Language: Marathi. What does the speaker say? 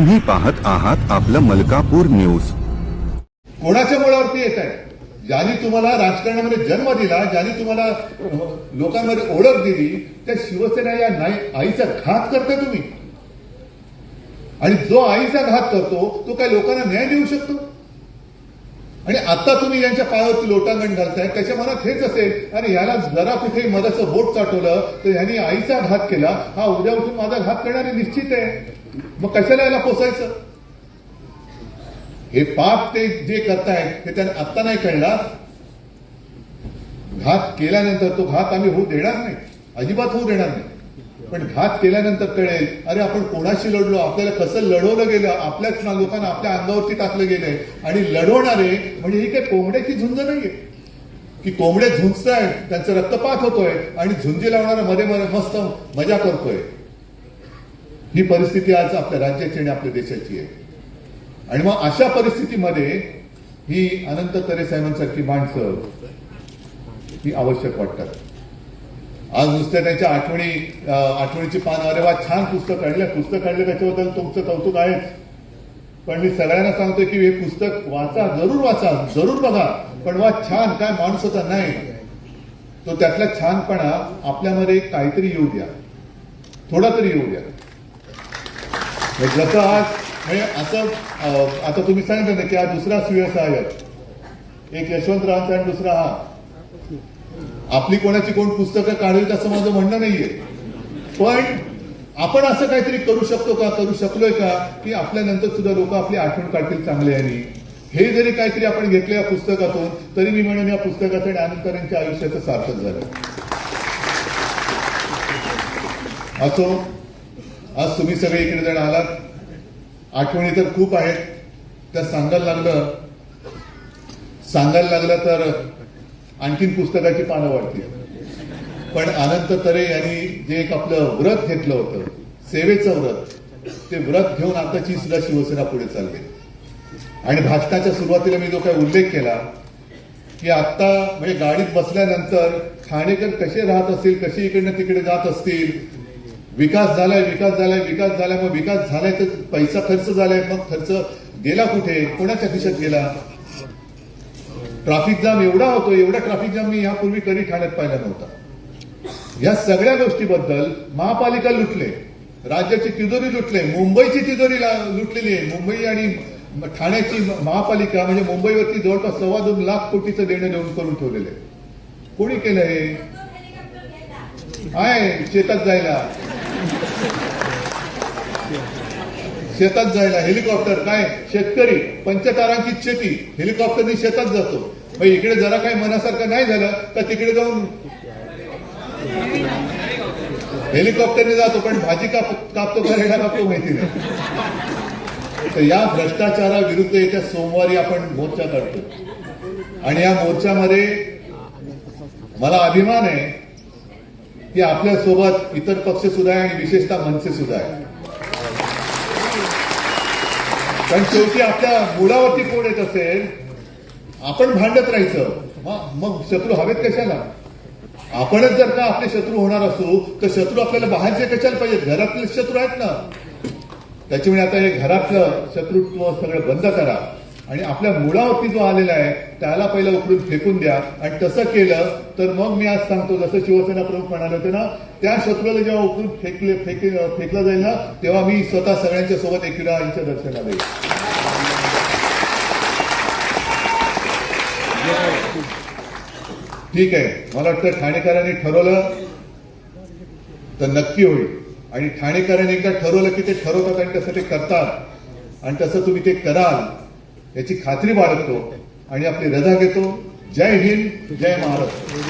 तुम्ही पाहत आहात आपलं मलकापूर न्यूज. कोणाच्या मुळावरती येत आहे? ज्यांनी तुम्हाला राजकारणामध्ये जन्म दिला ज्यांनी तुम्हाला लोकांमध्ये ओळख दिली त्या शिवसेना या नाही आईचा घात करताय तुम्ही. आणि जो आईचा घात करतो तो काय लोकांना न्याय देऊ शकतो? आणि आता तुम्ही यांच्या पायावरती लोटांगण घालताय त्याच्या मनात हेच असेल आणि याला जरा कुठेही मधाचं बोट चाटवलं तर ह्यांनी आईचा घात केला हा उद्या उठून माझा घात करणारे निश्चित आहे. मग कशाला याला पोसायचं? हे पाप ते जे करतायत ते त्यांना आत्ता नाही कळला घात केल्यानंतर तो घात आम्ही होऊ देणार नाही. अजिबात होऊ देणार नाही. पण घात केल्यानंतर कळेल अरे आपण कोणाशी लढलो? आपल्याला कसं लढवलं गेलं? आपल्याच ना- लोकांना आपल्या अंगावरती टाकलं गेलंय. आणि लढवणारे म्हणजे ही काही कोंबड्याची झुंज नाहीये? की कोंबड्या झुंजतायत त्यांचं रक्तपात होतोय आणि झुंजी लावणारा मध्ये मध्ये मस्त मजा करतोय. ही परिस्थिती आज आपल्या राज्याची आणि आपल्या देशाची आहे. आणि मग अशा परिस्थितीमध्ये ही अनंत तरे साहेबांसारखी माणसं ही आवश्यक वाटतात. आज नुसत्या त्यांच्या आठवणी आठवणीची पान अरे वा छान पुस्तक काढलं. पुस्तक काढलं त्याच्याबद्दल तुमचं कौतुक आहेच. पण मी सगळ्यांना सांगतोय की हे पुस्तक वाचा जरूर वाचा जरूर बघा. पण वा छान काय माणूस होता नाही. तो त्यातला छानपणा आपल्यामध्ये काहीतरी येऊ द्या. थोडा तरी येऊ द्या. जसं आज म्हणजे असं आता तुम्ही सांगितलं ना की हा दुसरा सुव्यवसाय एक यशवंतरावचा आणि दुसरा हा. आपली कोणाची कोण पुस्तकं काढेल असं माझं म्हणणं नाहीये. पण आपण असं काहीतरी करू शकतो का करू शकलोय का की आपल्यानंतर सुद्धा लोक आपली आठवण काढतील चांगले आणि हे जरी काहीतरी आपण घेतलं या पुस्तकातून तरी मी म्हणेन या पुस्तकाचं आणि आनंदकरांच्या आयुष्याचं सार्थक झालं. असो आज तुम्ही सगळे इकडे जण आलात. आठवणी तर खूप आहेत. त्या सांगायला लागलं सांगायला लागलं तर आणखीन पुस्तकाची पानं वाटतील पण अनंत तरे यांनी जे एक आपलं व्रत घेतलं होतं सेवेचं व्रत ते व्रत घेऊन आताची सुद्धा शिवसेना पुढे चालली आणि भाषणाच्या सुरुवातीला मी जो काही उल्लेख केला की आत्ता म्हणजे गाडीत बसल्यानंतर ठाणेकर कसे राहत असतील कसे इकडनं तिकडे जात असतील विकास झालाय विकास झालाय विकास झालाय मग विकास झालाय तर पैसा खर्च झालाय मग खर्च गेला कुठे? कोणाच्या खिशात गेला? ट्रॅफिक जाम एवढा होतो एवढा ट्रॅफिक जाम मी यापूर्वी कधी ठाण्यात पाहिला नव्हता. या सगळ्या गोष्टीबद्दल महापालिका लुटले राज्याची तिजोरी लुटले मुंबईची तिजोरी लुटलेली आहे. मुंबई आणि ठाण्याची महापालिका म्हणजे मुंबईवरती जवळपास सव्वा दोन लाख कोटीचं देणं देऊन करून ठेवलेलं आहे. कोणी केलं हे? आहे शेतात जायला. शेतात जायला हेलिकॉप्टर काय? शेतकरी पंचतारांकित शेती हेलिकॉप्टरनी शेतात जातो. मग इकडे जरा काही मनासारखं नाही झालं तर तिकडे जाऊन हेलिकॉप्टरने जातो पण भाजी काप कापतो करायला कापतो माहिती नाही. तर या भ्रष्टाचाराविरुद्ध येत्या सोमवारी आपण मोर्चा काढतो. आणि या मोर्चामध्ये मला अभिमान आहे की आपल्यासोबत इतर पक्ष सुद्धा आहे आणि विशेषतः मनसे सुद्धा आहे. कारण शेवटी आपल्या मुळावरती कोण येत असेल आपण भांडत राहायचं. मग मग शत्रू हवेत कशाला? आपणच जर का आपले शत्रू होणार असू तर शत्रू आपल्याला बाहेरचे कशाला पाहिजेत घरातले शत्रू आहेत ना. त्याच्यामुळे आता हे घरातलं शत्रुत्व सगळं बंद करा. आणि आपल्या मुळावरती जो आलेला आहे त्याला पहिला उकडून फेकून द्या. आणि तसं केलं तर मग मी आज सांगतो जसं शिवसेना प्रमुख म्हणाले होते ना त्या शत्रूला जेव्हा उकडून फेकले फेक फेकलं जाईल ना तेव्हा मी स्वतः सगळ्यांच्या सोबत एकविराच्या दर्शनाला येईल. ठीक आहे. मला वाटतं ठाणेकरांनी ठरवलं तर नक्की होईल. आणि ठाणेकरांनी एकदा ठरवलं की ते ठरवतात आणि तसं ते करतात. आणि तसं तुम्ही ते कराल. याची खात्री बाळगतो आणि आपली रजा घेतो. जय हिंद जय महाराष्ट्र.